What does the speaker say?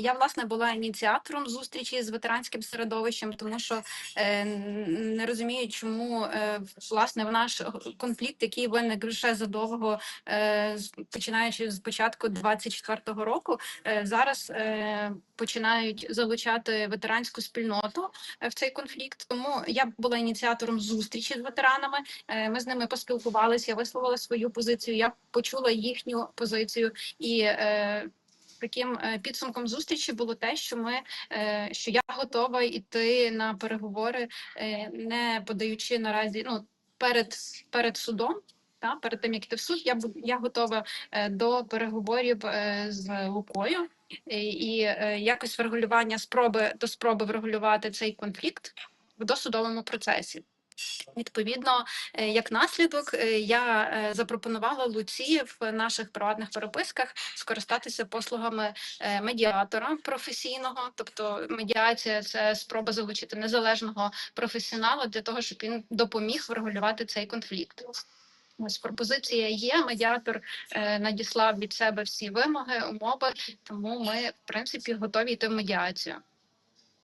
я власне була ініціатором зустрічі з ветеранським середовищем, тому що е, не розумію, чому е, власне в наш конфлікт, який виник вже задовго, е, починаючи з початку 24-го року, е, зараз е, починають залучати ветеранську спільноту е, в цей конфлікт. Тому я була ініціатором зустрічі з ветеранами. Е, Ми з ними поспілкувалися, висловила свою позицію, я почула їхню позицію і. е, Таким е, підсумком зустрічі було те, що ми е, що я готова йти на переговори, е, не подаючи наразі ну перед перед судом. Та перед тим як йти в суд, я я готова до переговорів з Лукою і, якось врегулювання спроби до спроби врегулювати цей конфлікт в досудовому процесі. Відповідно, е, як наслідок, е, я е, запропонувала Луці в наших приватних переписках скористатися послугами медіатора професійного, тобто медіація це спроба залучити незалежного професіонала для того, щоб він допоміг врегулювати цей конфлікт. Ось пропозиція є. Медіатор надіслав від себе всі вимоги, умови, тому ми в принципі готові йти в медіацію.